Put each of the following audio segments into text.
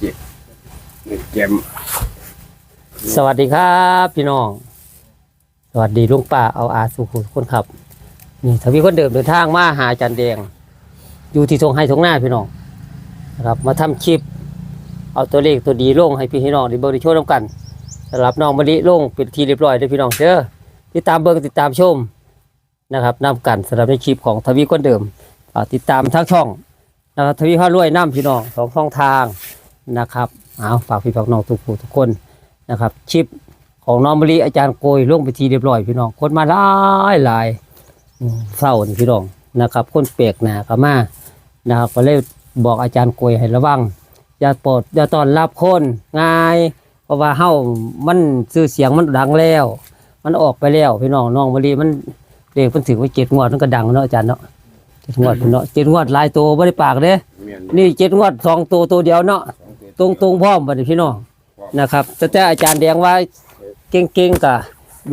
เจ็บเจ็บสวัสดีครับพี่น้อง สวัสดีลุงป้าเอาอาสุขุทุกคนครับ นี่ทวีคนเดิมเดินทางมาหาจารย์แดง อยู่ที่ทงให้ทงหน้าพี่น้องนะครับ มาทำคลิป เอาตัวเลขตัวดีลงให้พี่น้องได้เบิ่งได้โชว์น้ำกันสำหรับน้องมะลิลงเป็นทีเรียบร้อยเด้พี่น้องเด้อติดตามเบิ่งติดตามชมนะครับนำกันสำหรับในคลิปของทวีคนเดิมติดตามทั้งช่องนะครับทวีข้ารวยน้ำพี่น้องสองช่องทาง นะครับเอาฝากพี่ฝากน้องทุกผู้ทุกคนนะครับคลิปของน้องมะลิอาจารย์โกยลงไปทีเรียบร้อยพี่น้องคนมาหลายหลายอืมเศร้านี่พี่น้องนะครับ คนเปียกหนาก็มานะครับก็เลยบอกอาจารย์โกยให้ระวังอย่าปลดอย่าต้อนรับคนง่าย เพราะว่าเฮามันชื่อเสียงมันดังแล้ว มันออกไปแล้วพี่น้องน้องมะลิมันเด็กมันถึงว่าเจ็ดงวดมันก็ดังเนาะอาจารย์เนาะเจ็ดงวดพี่เนาะเจ็ดงวดหลายตัวไม่ได้ปากเด้เมียนนี่เจ็ดงวดสองตัวตัวเดียวเนาะสอง ตัวตรงตรงๆพร้อมบัดนี้พี่น้องนะครับแต่แต่อาจารย์แดงว่าเก่งๆกะ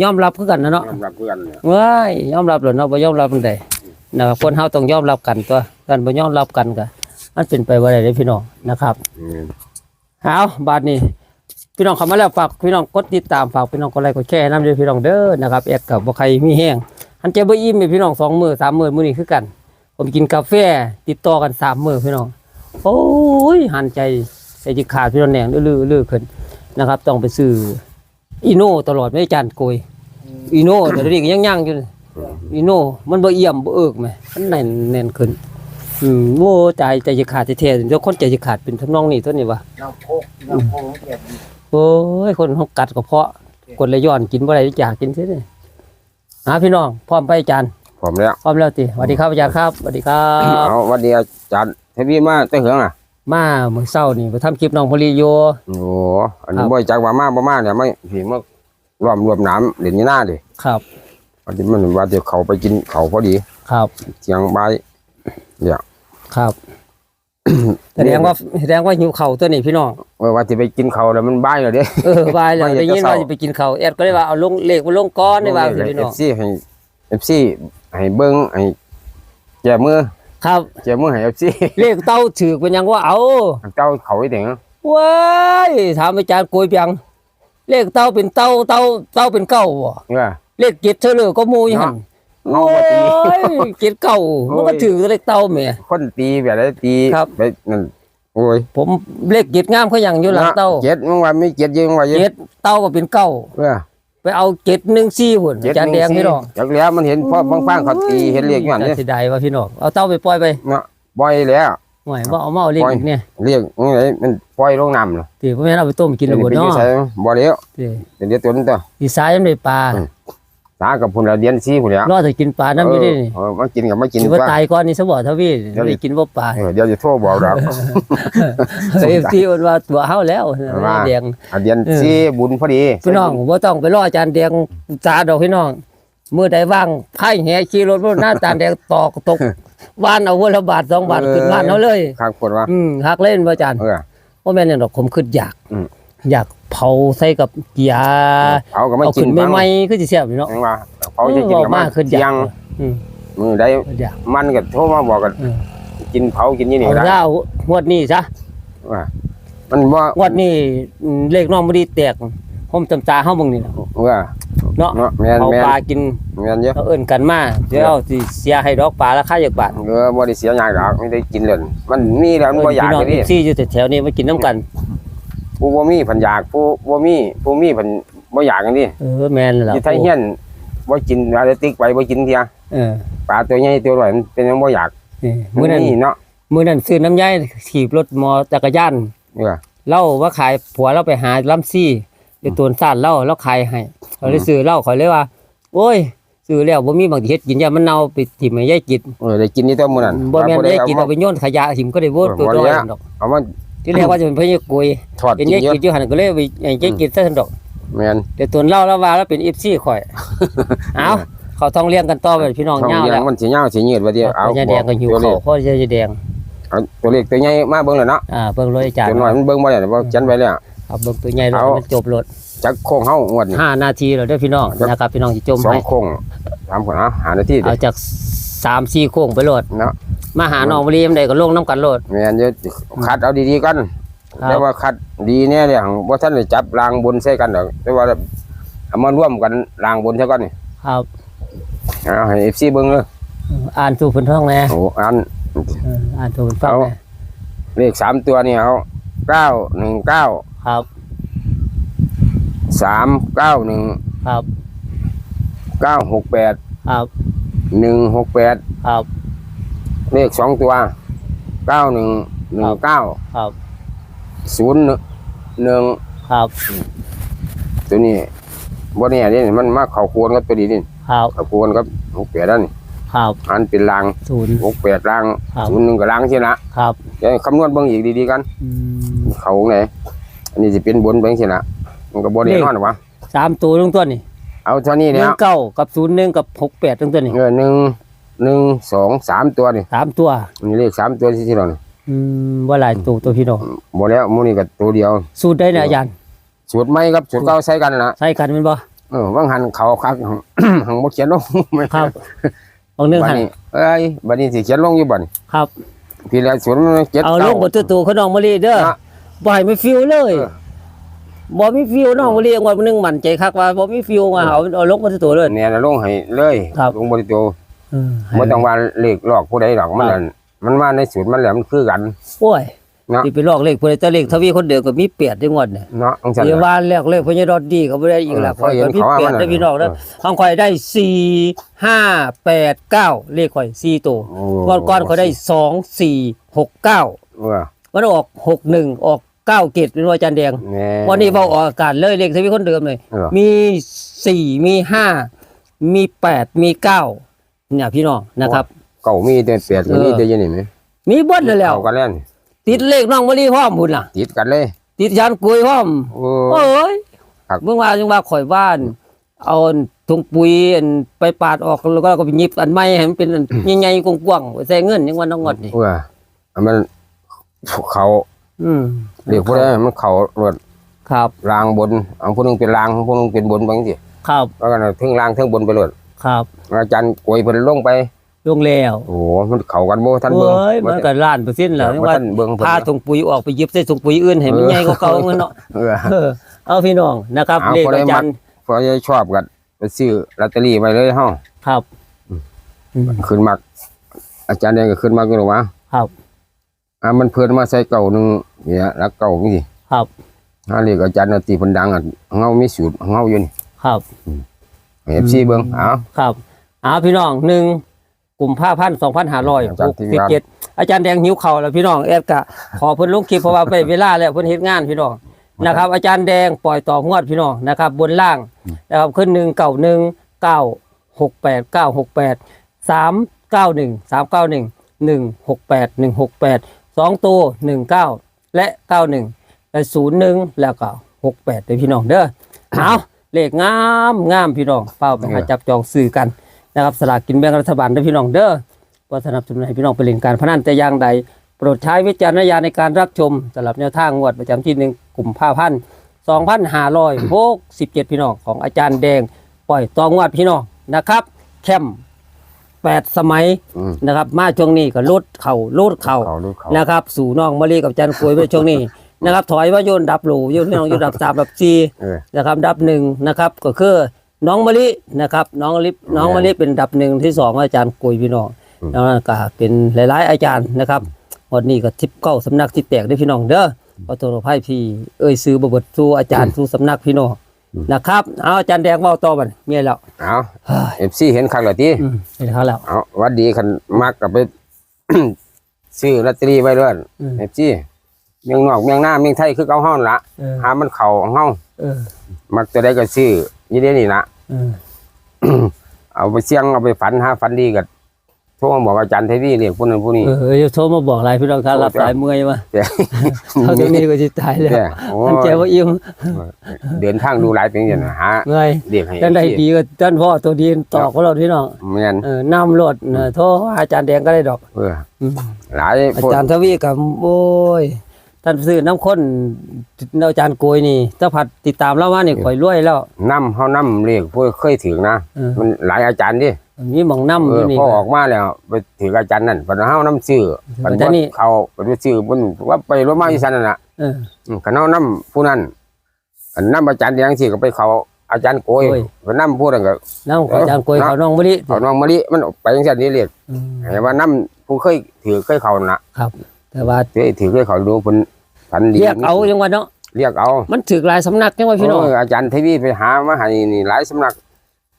ยอมรับคือกันนะเนาะยอมรับเพื่อนเนี่ยว้ายยอมรับหรือเนาะบ่ยอมรับจังไดนะครับคนเฮาต้องยอมรับกันตัวกันบ่ยอมรับกันกะมันเป็นไปบ่ได้เลยพี่น้องนะครับเมียนเอาบาดนี้พี่น้องเข้ามาแล้วฝากพี่น้องกดติดตามฝากพี่น้องกดไลค์กดแชร์นำด้วยพี่น้องเด้อนะครับแอกกับบ่ใครมีแห้งอันเจ้าบ่อิ่มให้พี่น้องสองมื้อสามมื้อมื้อนี้คือกัน ผมกินกาแฟติดต่อกันสามมื้อพี่น้องโอ้ยหันใจ ใจจิขาดพี่น้องแหนงลื้อๆลื้อขึ้นนะครับ ต้องไปซื้ออีโน่ตลอดไม่ได้จานโกยอีโน่แต่เดี๋ยวนี้ก็ยังย่างอยู่เลยอีโน่มันบ่เอี่ยมบ่เอิกไหมมันแน่นแน่นขึ้นอืมโอ้ใจใจจะขาดแท้ๆเดี๋ยวคนใจจะขาดเป็นทำนองนี้ตัวนี้วะเราโคกเราโคกเก็บโอ้ยคนเขากัดกระเพาะกดเลยย้อนกินบ่ได้อยากกินซิเนี่ยหาพี่น้องพร้อมไปอาจารย์ผมแล้วพร้อมแล้วติสวัสดีครับอาจารย์ครับสวัสดีครับเอาวันนี้อาจารย์เทวีมาแตะเหืองอะ มาเมื่อเช้านี่ไปทำคลิปน้องพลีโย โอ้โหอันนี้ครับ บ่จักว่ามาบ่มาเนี่ยไม่ผีมารวมรวมน้ำเล่นอยู่หน้าดิครับวันนี้มันว่าจะเขาไปกินเขาพอดีครับ เสียงใบายเนี่ยครับ แสดงว่าแสดงว่าหิวเข่าวตัวนี้พี่น้อง เออว่าจะไปกินเขาแล้วมันบ้ายเลยเด้ เออบายเลยไม่อยากได้ยินจะเศร้าว่าจะไปกินเขาวแอดก็เลยว่าเอาลงเลขมาลงก้อนได้ว่าสิพี่เอน้องฟซีให้เอฟซีให้เบิ้งให้แจมือ ครับแจมือให้เอฟซีเลขเต้าถือเป็นยังว่าเอาเจ้าเขาไว้ถึงว้ายถามอาจารย์โกยเปียงเลขเต้าเป็นเต้าเต้าเต้าเป็นเก้าบ่เออเลขเจ็ดเธอเลยก็หมูอยู่หั่นเนาะโอ้เอามาตียเจ็ดเก้ามันก็ถือเลขเต้าแหม่คนตีแบบได้ตีครับไปนั่นโอ้ยผมเลขเจ็ดงามเขาอย่างอยู่หลังเต้าเจ็ดมึงว่าไม่เจ็ดยิงว่าเจ็เจ็ดดเต้าก็เป็นเก้าเออ ไปเอาเจ็ดหนึ่งสี่หุ่นเจ็ดอาจารย์แดงพี่น้องจากแล้วมันเห็นพ่อบางๆเขาตีเห็นเรียกอย่างนี้เสียดายว่าพี่น้องเอาเต้าไปปล่อยไปเนาะบ่อยแล้วหน่อยว่าเอามาเอาเลขอีกเนี่ยเรียกมึงไหนมันปล่อยลงน้ำเนาะตีพ่อแม่นเอาไปต้มกินแล้วบ่ไปเนาะใส่บ่แล้วตีเดี๋ยวเดี๋ยวตัวนี้ตัวดีซ้ายยังได้ปลา อืมสากับพุ่นละเดียนซีพุ่นแล้วรอจะกินปลาน้ำอยู่ดินี่เออมากินกับมากินสิว่าตายก่อนนี่ซะบ่ทวีเดี๋ยวดิได้กินบ่ปลาเออเดี๋ยวจะโทรบอกเราเอฟซีมันว่าตัวเฮาแล้วว่าแดงอะเดียนซีบุญพอดีพี่น้องบ่ต้องไปรออาจารย์แดงจาดอกพี่น้องมื้อใดว่างไผแห่ขี่รถรถหน้าอาจารย์แดงตอกตกว่านเอาวันละบาทสองบาทขึ้นบ้านเฮาเลยข้างคนว่าอืมหักเล่นบ่อาจารย์เออบ่แม่นหยังดอกผมคิดอยาก อืมอยากเผาใส่กับเกียร์เขาก็ไม่เอากิขึ้นนใหม่ๆคือสิแซ่บอยู่เนาะ ยังว่าเขาจะกินกับเออมัมานขึ้นอเที่ยายกงอืมมือได้อยากมันก็โทรมาบอกกัน เออกินเผากินนี่นี่เอาได้เจ้างวดนี้ซะว่ามันว่างวดนี้อืมเลขน้องบ่ดีแตกผมจำตาเฮาเบิ่งนี่นะว่าเนาะเนาะแม่นเอาแม่นปลากินแม่นเยอะเขาเอิ้นกันมาเดี๋ยวเอาสิเสียให้ดอกปลาราคาจักบาทเออบ่ได้เสียหยังดอกไม่ได้กินเลยมันมีแล้วมันบ่อยากพี่น้องเลยนี่ซี่อยู่แถวๆนี้มากินน้ำกัน ผู้บ่มีเพันอยากผู้บ่มีผู้มีเพันบ่อยากกันนี่เออแม่นแล้วอยู่ไทยเฮียนบ่กินอะไรติ๊กไปบ่กินเทียเออปลาตัวใหญ่ตัวน้อยมันเป็นหยังบ่อยากนี่มื้อนั้นเนาะมื้อนั้นซื้อน้ำยายขี่รถมอจักรยานเออเล่าว่าขายผัวเราไปหาลำซี่ไปตวนซ่านเล่าแล้วขายให้เขาเลยซื้อเหล้าเขาเลยว่า โอ้ยซื้อแล้วบ่มีบางทีเฮ็ดกินยามันเน่าไปถิ่มให้ยายกินเออได้กินนี่ตัวมื้อนั้นบ่แม่นปลาได้ผู้กินเอาเอาไปโยนขยะถิ่มก็ได้โวดเออตัวบ่น้อได้ยอะดอกเอามา ที่แรกว่าจะเป็นพญากกุยทอดเป็นกินยายเยอะกินอยู่หั่นก็เลยไปให้ยายกินซะซั่นดอกแม่นเดี๋ยวตวนเล่าแล้วว่าแล้วเป็น FC ข่อย เอาเขาต้องเลี้ยงกันต่อไปพี่น้องท้องยาวเลี้ยแล้งวมันสิยาวสิยืดว่าเดียวเอายายแดงก็หิวตัวเลเขาขเพราะยายแดงเอาตัวเลขตัวใหญ่มาเบิ่งแล้วเนาะอ่าเบิ่งรถอาจารย์ตัวน้อยมันเบิ่งบ่ได้บ่เขียนไว้แล้ว เอาเบิ่งตัวใหญ่รถเอามันจบรถจักโค้งเฮางวดนี้ห้านาทีแล้วเด้อพี่น้องครับนะครับพี่น้องสิจมสองให้โค้งถามก่อนนะหานาทีเด้เอาจากสามสี่โค้งไปโหลดเนาะ มาหาน้องบรีมได้ก็ลงน้ำกันโหลด แม่นเยอะคัดเอาดีๆกันครับ แต่ว่าคัดดีเนี่ยเนี่ยบ่ท่านได้จับรางบนใส่กันดอกแต่ว่าเอามาร่วมกันรางบนใช่ก่อนนี่ครับเอาให้ FC เบิ่งเด้ออ่านสู่เพิ่นท้องแหน่โอ้อัน เอออ่านสู่เพิ่นฟังเอาแหน่เลขสามตัวนี่เอาเก้าหนึ่งเก้าครับสามเก้าหนึ่งครับเก้าหกแปดครับหนึ่งหกแปดครับ เลขสองตัวเก้าหนึ่งหนึ่งเก้าครับศูนย์หนึ่งครับตัวนี้บ่เนี่ยนี่มันมาเข้าควรกับตัวนี้นี่ครับเข้าควรกับหกแปดนั่นนี่ครับอันเป็นรางศูนย์หกแปดรางครับศูนย์หนึ่งกับรางใช่ละครับเดี๋ยวคำนวณเบิ่งอีกดีๆกันอืมเขาไหนอันนี้จะเป็นบนเบิ่งใช่ละมันก็บ่แน่นอนหรอกวะสามตัวตรงตัวนี่เอาเท่านี้หเนี่นึ่ยงเก้ากับศูนย์หนึ่งกับหกแปดตรงตัวนี่เออหนึ่ง หนึ่งสองสามตัวนี่สามตัวนี่เลขสามตัวที่ที่เราเนี่ยอืมว่าหลายตัวตัวพี่น้องบ่แล้วหมูนี่ก็ตัวเดียว สูตรได้นะอาจารย์สูตรใหม่ครับสูตรเก่าใช้กันนะใช่กันแมันบ่เออว่างหันเขาคักหังบ่เขียนลงครับบางเรื่องบัดหันนี้เอ้ยบัดนี้สิเขียนลงอยู่บัดนี้ครับพี่แล้วสูตรมันเจ็ดเอาเก้าลูกบทตัวตัวเขาน้องมะลิเด้อนะบ่ให้ไม่ฟิวเลยเออบ่มีฟิวน้องมะลิงวดนึงมั่นใจคักว่าบ่มีฟิวมาเอาเอาลงบทตัวตัวเลยเนี่ยนะลงให้เลยครับลงบริโตว เออบ่ต้องว่าเลขหลอกผู้ใดหรอกมันนั่นมันมาในสูตรมันแหละมันคือกันโอ้ยเนาะสิไปลอกเลขผู้ใดแต่เลขทวีคนเดียวก็มีเปียดได้งวดเนี่ยเนาะจังซั่นเดี๋ยวน่ะว่าแรกเลขพญารอดดีก็บ่ได้อีกแล้วเออเพราะเห็นมีเขาว่าเปียดมันได้พี่น้องเด้อเออของข่อยได้4 5 8 9เลขข่อย4ตัวโอ้ก่อนก่อนเขาได้2 4 6 9เออมันออก6 1ออก9เกตเป็นว่าอาจารย์แดงแน่วันนี้เว้าออกอากาศเลยเลขทวีคนเดิมเลยเออมีสี่มีห้ามีแปดมีเก้า เนี่ยพี่น้องนะครับ เก่ามีแต่แปดก็มีเออแต่อยังนี่แหมมีเบดเลยแล้วเข้ากันแล้วนี่ติดเลขน้องมะลิพร้อมพุ่นล่ะ ติดกันเลย ติดยานกุยพร้อมโอ้โอ้ยครับเมื่อวานยังว่าข่อยบ้าน เอาถุงปุ๋ยอันไปปาดออกแล้วก็ไปหยิบอันใหม่ให้มันเป็นอันใหญ่ๆกว้างๆไว้ใส่เงินยังวันน้องงดนี่เอออันมันเขาอืมเรียกผู้ใดมันเขารถครับรางบนอันผู้หนึงเป็นรางผู้หนึงเป็นบนบางสิครับแล้วกันถึงรางถึงบนไปเลย ครับ อาจารย์กวยเพิ่นลงไปลงแล้วโอ้โหมันเข้ากันบ่ทันเบิ่งเอ้ยมันก็ล้านเปอร์เซ็นต์แล้วยังบ่ว่าทันเบิ่งเพิ่นพาถุงปุ๋ยออกไปหยิบใส่ถุงปุ๋ยอื่นให้มันใหญ่กว่าเก่าเงินเนาะเออเออเอาพี่น้องนะครับเอาเลขคนใดอาจารย์พอจะชอบกันไปซื้อลอตเตอรี่ไว้เลยเฮาครับอืมขึ้นมัก อาจารย์เองก็ขึ้นมักอยู่หรอวะครับอ่ามันเพิ่นมาใส่เก่าหนึงเนี่ยรักเก่านี่สิครับหาเรียกอาจารย์น่ะตีเพิ่นดังอะเฮามีสูตรเฮาอยู่นี่ครับ ให้ FC เบิ่งเอา ครับเอาพี่น้องหนึ่งกลุ่มผ้าพันสองพันห้าร้อยอาจารหย์กทีมสิบงานเจ็ดอาจารย์แดงหิวเข่าวแล้วพี่น้องแอดกะ ขอเพิ่นลงคลิปเพราะว่าไปเวลาแล้วเพิ่นเฮ็ดงานพี่น้องนะครับ อาจารย์แดงปล่อยต่องวดพี่น้องนะครับ บนล่างนะครับขึ้นหนึ่งเก้าหนึ่งเก้าหกแปดเก้าหกแปดสามเก้าหนึ่งสามเก้าหนึ่งหนึ่งหกแปดหนึ่งหกแปดสองตัวหนึ่งเก้าและเก้าหนึ่งและศูนย์หนึ่งแล้วก็หกแปดเลยพี่น้องเด้อเอา เลขงามงามพี่น้องเป้าไปหาจับจองซื้อกันนะครับสลากกินแบ่งรัฐบาลด้วยพี่น้องเด้อว่าสนับสนุนให้พี่น้องไปเล่นการพนันแต่อย่างใด โปรดใช้วิจารณญาณในการรับชมสำหรับแนวทางงวดประจำที่หนึ่งกลุ่มผ้าพันสองพันห้าร้อยหกสิบเจ็ดพี่น้องของอาจารย์แดง ปล่อยตองวดพี่น้องนะครับ แคมแปดสมัยอืมนะครับ มาช่วงนี้ก็ลดเข่าลดเข่าเขาดูเขานะครับ สู่น้องมะลิกับอาจารย์กล้วยไปช่วงนี้ นะครับ ถอยว่าโยนดับโหลโยนพี่น้องโยนดับสามดับสี่เออ นะครับ ดับหนึ่งนะครับ ก็คือน้องมะลินะครับ น้องลิน้องมะลิเป็นดับหนึ่งที่สองอาจารย์กุยพี่น้องอืมแล้วก็เป็นหลาย ๆ อาจารย์นะครับวันนี้ก็ทิปเก้าสำนักที่แตกได้อพี่น้องเด้อขอโทษขอให้พี่เอ้ยซื้อบทสู่อาจารย์สู่สำนักพี่น้องนะครับเอาอาจารย์แดงเว่าต่อบันมีอะไรแล้วเอาเฮ้ย FC เห็นคักแล้วติอืมเห็นเขาแล้ว เอาหวัดดีคันมักก็ไป ซื้อลอตเตอรี่ไว้ด้วยอืม FC เมียงนอกเมียงหน้าเมียงไทยคือเก่าเฮานั่นละเออ หามันเข้าของเฮาเออมักจะได้ก็ซื้อนี่เด้นี่ละ เออ เอาไปเสี่ยงเอาไปฝันหาฝันดีก็โทรมาบอกอาจารย์เทวีเรียกผู้นั้นผู้นี้ เออเดี๋ยวโทรมาบอกอะไรพี่น้องครับรับสายเมื่อยมาแต่ เขาตรงนี้ก็จะตายแล้วแต่โอ้มันเจ็บว่าอิ่มเดินทางดูหลายเป็นอย่างนะฮะเมื่อยเรียกให้จันได้ดีก็จันพ่อตัวดีตอกของเราพี่น้องแม่นเออนำรถเออโทรหาอาจารย์แดงก็ได้ดอกเอออืมหลายอาพวกจารย์ทวีกับโอ้ย ท่านซื้อน้ำข้นอาจารย์โกยนี่ถ้าผัดติดตามแล้วว่านี่ข่อยรวยแล้วนํเฮานํเรียกพวกเคยถึงนะ เออ มันหลายอาจารย์ดิมีหมองน้ำเออยู่อนี่ พอออกมาแล้ว ไปถืออาจารย์นั่นเพิ่นเฮานํซื้อเพิ่นอาจารย์นี่เขาเพิ่นไปซื้อเพิ่นว่าไปรถมาอีสันนั่นน่ะเออ อืมคันเฮานํผู้นั้นอันนํอาจารย์แดงสิก็ไปเขาอาจารย์โกยโกยก็นํผู้นั้นก็ น้ำอาจารย์กล้วยเออ เขาน้องมะลิเขาน้องมะลิมันออกไปจังซั่นนี่เรียกอืมให้ว่านํผู้เคยถือเคยเขาน่ะ ครับ แต่ว่าเคยถือเคยเขาดูเพิ่นฝันดีเรียกเอายังว่าเนาะเรียกเอา มันถึกหลายสำนักยังว่าพี่น้องเอออาจารย์ทวีไปหามาให้นี่หลายสำนัก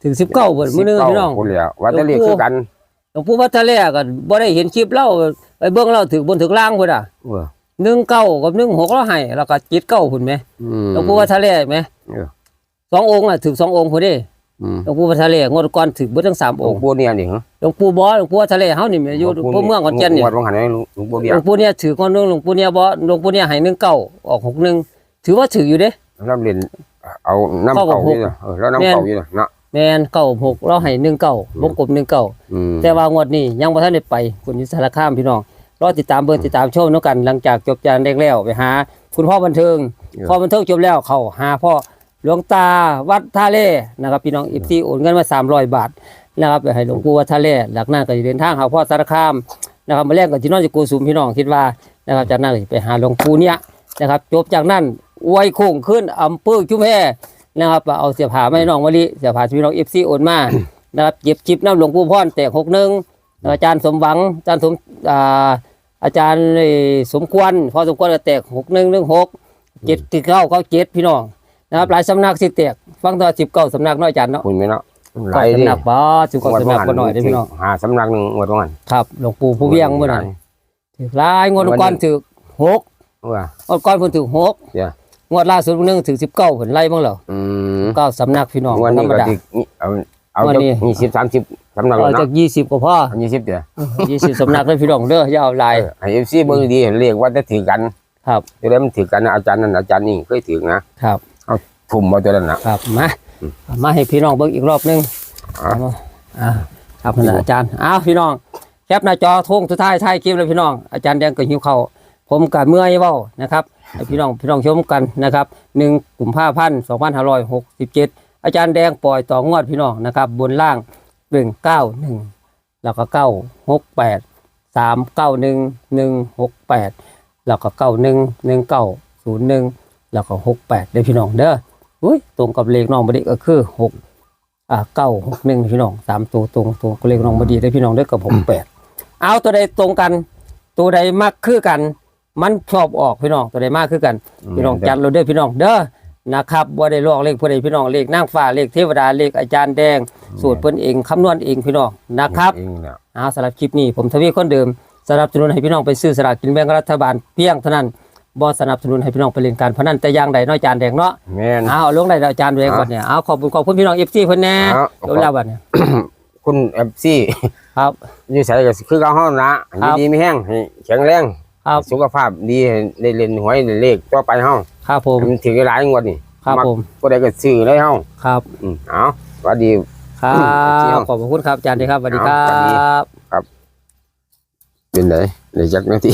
ถึงสิบเก้าเบิดมื้อนึง19พี่น้องคนแล้วว่าจะเรียกคือกันหลวงปู่วัดทะเลก็บ่ได้เห็นคลิปเล่าไปเบิ่งเล่าถึกบนถึกล่างพุ่นอะเออหนึ่งเก้ากับหนึ่งหกเราให้แล้วก็จิตเก้าพุ่นไหมอืมหลวงปู่วัดทะเลไหมเออสององค์น่ะถึกสององค์พุ่นเด้อืม หลวงปู่วัดทะเลงวดก่อนถึกเบิดทั้งสามหลอวงงค์ปู่เนี่ยนี่เหรอหลวงปู่บ่หลวงปู่วัดทะเลเฮานี่แม่อยู่พวกเมืองขอนแก่นนี่งวดวังหันให้หลวงปู่เดีหยลวงปู่เนี่ยถือคนหนึงหลวงปู่เนี่ยบ่หลวงปู่เนี่ยให้หนึ่งเก้าออกหกหนึ่งถือว่าถืออยู่เด้เราเรียนเอาน้ำเข้ากับเก่าหอกยู่เนอะเออแล้วน้ำแม่นเก่าอยู่เนอะเนาะแม่นเก้าหกเราให้หนึ่งเก้าวงกลมหนึ่งเก้าอืมแต่ว่างวดนี้ยังบ่ทันได้ไปคุณยุทธสารคามพี่น้องรอติดตามเบิ่งติดตามชมนำกัน หลังจากจบจานแรกแล้วไปหา คุณพ่อบันเทิงพ่อบันเทิงจบแล้วเข้าหาพ่อ หลวงตาวัดท่าเล่นะครับ พี่น้องอีซีโอนเงินมา300บาทนะครับไปให้หลวงปู่วัดท่าเล่หลักหน้าก็สิเดินทางหาพ่อสารคามนะครับมาแรกก็สินอนจะกูสุมพี่น้องคิดว่านะครับจากนั้นไปหาหลวงปู่เนี่ยนะครับจบจากนั้นอวยโค้งขึ้นอำเภอชุมแพนะครับเอาเสียผ้ามาให้น้องมะลิเสียผ้าชีพี่น้อง FC โอนมานะครับเก็บจิบน้ำหลวงปู่พ่อนแตกหกหนึ่งอาจารย์สมหวังอาจารย์สมอ่าอาจารย์สมควรพอสมควรก็แตกหกหนึ่งหนึ่งหกเจ็ดที่เก้าเก้าเจ็ดพี่น้อง นะครับ หลายสำนักสิแตกฟังตัวสิบเก้าสำนักเน้อยอาจารย์เนาะคุณไหมเนาะหเก้าลายดิสำนักบ่สิบเก้าสำนักก็หน่อยได้อพี่น้องหาสำนักหนึ่งงวดวังหันครับหลวงปู่ผู้เวียงเมื่อไหร่ถือหลายงวดก่อนถือหกว่างวดก่อนเพิ่นถือหกเดี๋ยวงวดล่าสุดเพิ่นนึงถือสิบเก้าเพิ่นไล่บ้างเหรออืมเก้าสำนักพี่น้องงวันธรนี้รมก็ดาติเอาเอางวดจากนี้ยี่สิบสามสิบสำนักเอาแล้วจาเนาะกยี่สิบก็พอเอายี่สิบเดียวยี่สิบสำนักเลยพี่น้องเด้ออย่าเอาหลายไอเอฟซีเบิ้งดีเรียกว่าจะถือกัน ครับจะได้มันถือกันนะอาจารย์นั่นอาจารย์นี่เคยถือนะครับ ทุ่มมาตัวนั้นนะครับมามาให้พี่น้องเบิ่งอีกรอบหนึงอะ เอามาอ่าครับนั่นแหละอาจารย์อ้าวพี่น้องแคปหน้าจอทงสุดท้ายท้ายคลิปเลยพี่น้องอาจารย์แดงก็หิวข้าวผมกับเมื่อยเว้านะครับให้พี่น้องพี่น้องชมกันนะครับหนึ่งกุมภาพันธ์สองพันห้าร้อยหกสิบเจ็ดอาจารย์แดงปล่อยต่องวดพี่น้องนะครับ บนล่างหนึ่งเก้าหนึ่งแล้วก็เก้าหกแปดสามเก้าหนึ่งหนึ่งหกแปดแล้วก็เก้าหนึ่งหนึ่งเก้าศูนย์หนึ่งแล้วก็หกแปดเด้อพี่น้องเด้อ อุ้ยตรงกับเลขน้องบดิก็คือหกอ่าเก้าหกหนึ่งพี่น้องสามตัวตรงตัวก็เลขน้องบดีได้พี่น้องได้กับหกแปดเอาตัวใดตรงกัน ตัวใดมากคือกัน มันชอบออกพี่น้องตัวใดมากคือกัน พี่น้องจัดเราเด้อพี่น้องเด้อนะครับว่าได้ลอกเลขผู้ใดพี่น้องเลขนางฟ้าเลขเทวดาเลขอาจารย์แดง สูตรเพิ่นเองคำนวณเองพี่น้องนะครับเองเนี่ยเอาสำหรับคลิปนี้ผมทวีคนเดิมสนับสนุนให้พี่น้องไปซื้อสลากกินแบ่งรัฐบาลเพียงเท่านั้น บ่สนับสนุนให้พี่น้องไปเล่นการพนันแต่อย่างใดเน้อยจานแดงเนาะแม่น เอาลงได้แล้วอาจารย์แดงก่อนเนี่ยเอาขอบคุณขอบคุณพี่น้อง FC เพิ่นแน่เอาจบแล้วบัดเนี่ยคุณเอฟซีครับ อยู่ใส่ก็คือเขาห้องนะให้ครับดีไม่แห้งให้แข็งแรงครับ สุขภาพดีให้ได้เล่นหวยเล่นเลขต่อไปห้องครับผม มันถึงหลายงวดนี่ครับผม ก็ได้ก็ซื้อเลยห้องครับ อืมเอาสวัสดี ครัเที่ยบวขอบคุณครับอาจารย์ดีครับสวัสดีคเอารัสวัสดี บ เป็นไหนในจักนาที